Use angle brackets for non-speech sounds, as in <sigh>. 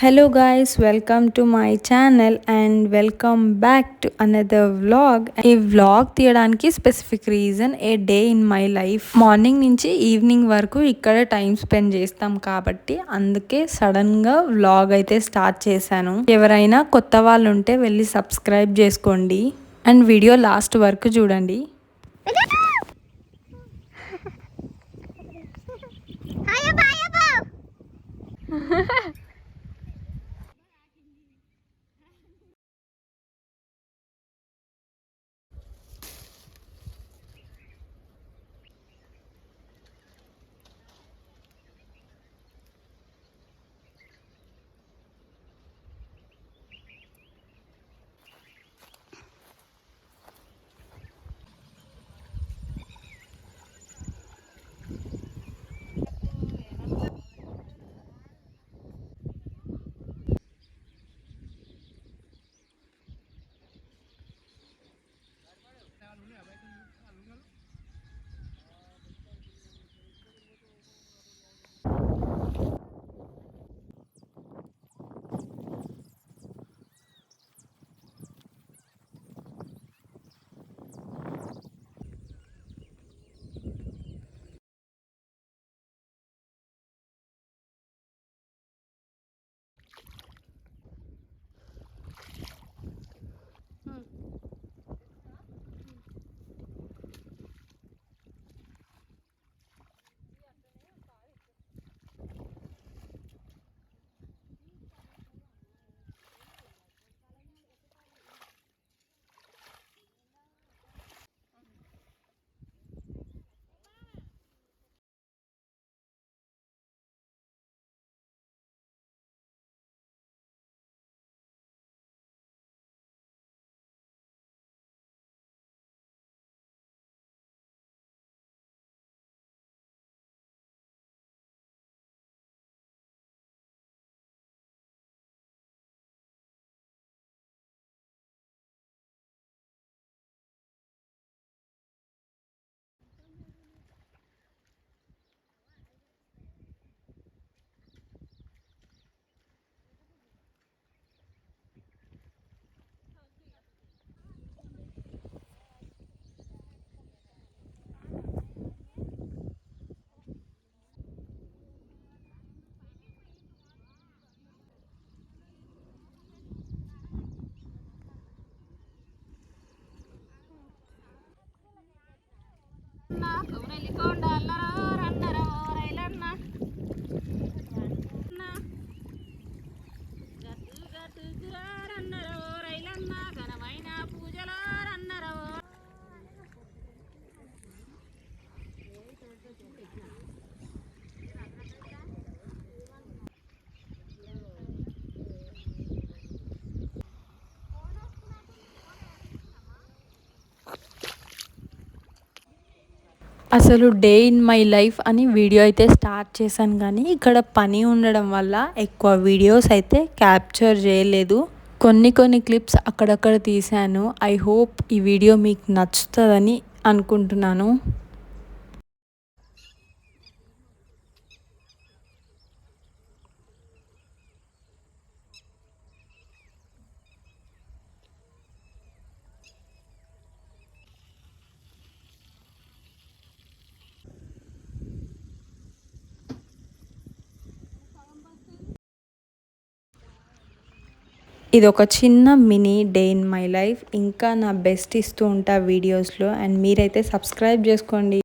Hello guys welcome to my channel and welcome back to another vlog ఈ vlog తీయడానికి specific reason a day in my life morning నుంచి evening వరకు ఇక్కడ time spend చేస్తాం కాబట్టి అందుకే సడన్గా వ్లాగ్ అయితే స్టార్ట్ చేశాను. ఎవరైనా కొత్త వాళ్ళు ఉంటే వెళ్ళి సబ్స్క్రైబ్ చేసుకోండి. అండ్ వీడియో లాస్ట్ వరకు చూడండి. <laughs> <laughs> అసలు డే ఇన్ మై లైఫ్ అని వీడియో అయితే స్టార్ట్ చేశాను కానీ ఇక్కడ పని ఉండడం వల్ల ఎక్కువ వీడియోస్ అయితే క్యాప్చర్ చేయలేదు. కొన్ని కొన్ని క్లిప్స్ అక్కడక్కడ తీశాను. ఐ హోప్ ఈ వీడియో మీకు నచ్చుతుందని అనుకుంటున్నాను. ఇది ఒక చిన్న mini day in my life. ఇంకా నా బెస్ట్ ఇస్తూ ఉంటా వీడియోస్లో. అండ్ మీరైతే సబ్స్క్రైబ్ చేసుకోండి.